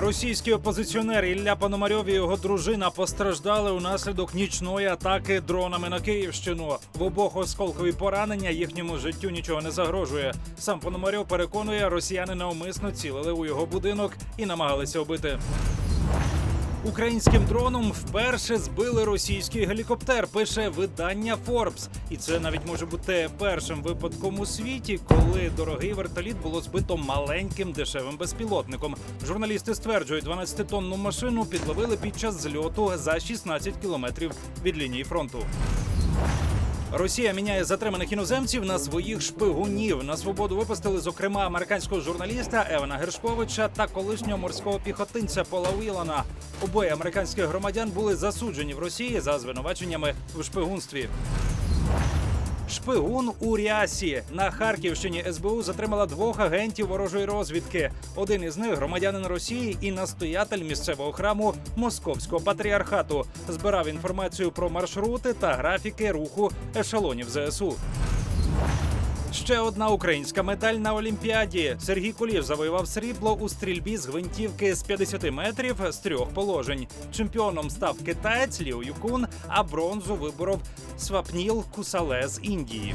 Російський опозиціонер Ілля Пономарьов і його дружина постраждали унаслідок нічної атаки дронами на Київщину. В обох осколкові поранення їхньому життю нічого не загрожує. Сам Пономарьов переконує, росіяни навмисно цілили у його будинок і намагалися вбити. Українським дроном вперше збили російський гелікоптер. Пише видання Forbes. І це навіть може бути першим випадком у світі, коли дорогий вертоліт було збито маленьким дешевим безпілотником. Журналісти стверджують, 12-тонну машину підловили під час зльоту за 16 кілометрів від лінії фронту. Росія міняє затриманих іноземців на своїх шпигунів. На свободу випустили, зокрема, американського журналіста Евана Гершковича та колишнього морського піхотинця Пола Уілана. Обоє американських громадян були засуджені в Росії за звинуваченнями в шпигунстві. Шпигун у Рясі на Харківщині СБУ затримала двох агентів ворожої розвідки. Один із них громадянин Росії і настоятель місцевого храму Московського патріархату. Збирав інформацію про маршрути та графіки руху ешелонів ЗСУ. Ще одна українська медаль на Олімпіаді. Сергій Кулів завоював срібло у стрільбі з гвинтівки з 50 метрів з трьох положень. Чемпіоном став китаєць Ліо Юкун, а бронзу виборов Свапніл Кусале з Індії.